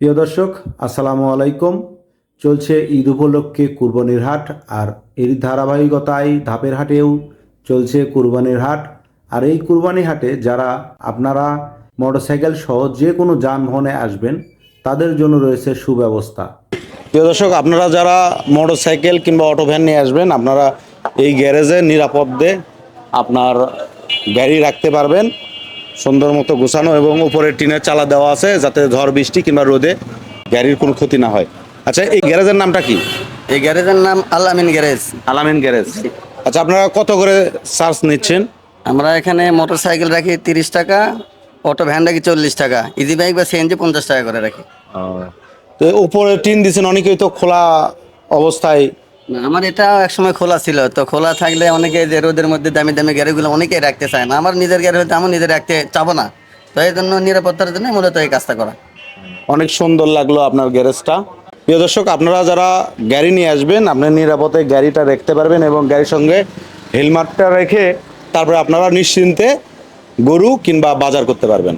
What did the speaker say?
প্রিয় দর্শক, আসসালামু আলাইকুম। চলছে ঈদ উপলক্ষে কুরবানির হাট, আর এর ধারাবাহিকতায় ধাপের হাটেও চলছে কুরবানির হাট। আর এই কুরবানি হাটে যারা আপনারা মোটরসাইকেল সহ যে কোনো যানবাহনে আসবেন, তাদের জন্য রয়েছে সুব্যবস্থা। প্রিয় দর্শক, আপনারা যারা মোটর সাইকেল কিংবা অটো ভ্যান নিয়ে আসবেন, আপনারা এই গ্যারেজে নিরাপদে আপনার গাড়ি রাখতে পারবেন। সুন্দর মতো গোছানো এবং উপরে টিনের চালা দেওয়া আছে যাতে ঝড় বৃষ্টি কিংবা রোদে গাড়ির কোনো ক্ষতি না হয়। আচ্ছা এই গ্যারেজের নামটা কি? এই গ্যারেজের নাম আলামিন গ্যারেজ। আলামিন গ্যারেজ। আচ্ছা আপনারা কত করে চার্জ নিচ্ছেন? আমরা এখানে মোটর সাইকেল রাখি তিরিশ টাকা অটো ভ্যান রাখি চল্লিশ টাকা ইজি বাইক বা সিএনজি পঞ্চাশ টাকা করে রাখি। তো উপরে টিন দিচ্ছেন অনেকেই তো খোলা অবস্থায় না, আমার এটা একসময় খোলা ছিল। তো খোলা থাকলে অনেকে যে রোদের মধ্যে দামি দামি গাড়িগুলো অনেকেই রাখতে চায় না। আমার নিজের গাড়ি হতে আমি নিজে রাখতে চাবো না। তো এই জন্য নিরাপত্তার জন্য মূলত এই কাজটা করা। অনেক সুন্দর লাগল আপনার গ্যারেজটা। প্রিয় দর্শক আপনারা যারা গাড়ি নিয়ে আসবেন আপনার নিরাপদে গাড়িটা রাখতে পারবেন এবং গাড়ির সঙ্গে হেলমেটটা রেখে তারপরে আপনারা নিশ্চিন্তে গরু কিংবা বাজার করতে পারবেন।